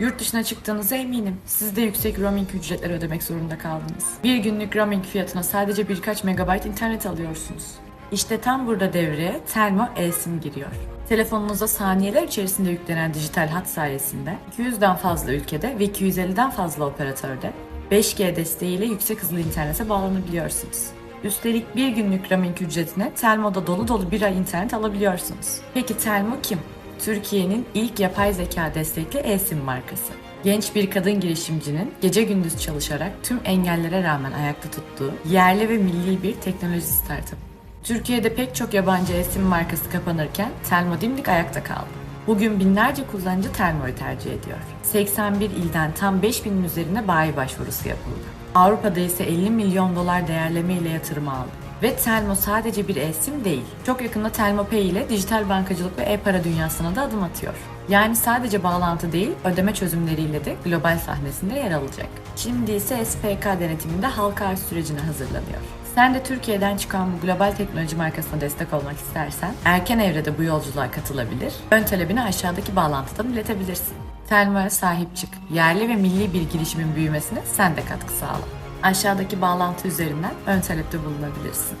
Yurt dışına çıktığınıza eminim. Siz de yüksek roaming ücretleri ödemek zorunda kaldınız. Bir günlük roaming fiyatına sadece birkaç megabayt internet alıyorsunuz. İşte tam burada devreye Telmo eSIM giriyor. Telefonunuza saniyeler içerisinde yüklenen dijital hat sayesinde 200'den fazla ülkede ve 250'den fazla operatörde 5G desteğiyle yüksek hızlı internete bağlanabiliyorsunuz. Üstelik bir günlük roaming ücretine Telmo'da dolu dolu bir ay internet alabiliyorsunuz. Peki Telmo kim? Türkiye'nin ilk yapay zeka destekli eSIM markası. Genç bir kadın girişimcinin gece gündüz çalışarak tüm engellere rağmen ayakta tuttuğu yerli ve milli bir teknoloji startup. Türkiye'de pek çok yabancı eSIM markası kapanırken Telmo dimdik ayakta kaldı. Bugün binlerce kullanıcı Telmo'yu tercih ediyor. 81 ilden tam 5000'in üzerine bayi başvurusu yapıldı. Avrupa'da ise 50 milyon dolar değerleme ile yatırım aldı. Ve Telmo sadece bir e-sim değil. Çok yakında Telmo Pay ile dijital bankacılık ve e-para dünyasına da adım atıyor. Yani sadece bağlantı değil, ödeme çözümleriyle de global sahnesinde yer alacak. Şimdi ise SPK denetiminde halka arz sürecine hazırlanıyor. Sen de Türkiye'den çıkan bu global teknoloji markasına destek olmak istersen erken evrede bu yolculuğa katılabilir, ön talebini aşağıdaki bağlantıdan iletebilirsin. Telmo'ya sahip çık. Yerli ve milli bir girişimin büyümesine sen de katkı sağla. Aşağıdaki bağlantı üzerinden ön talepte bulunabilirsin.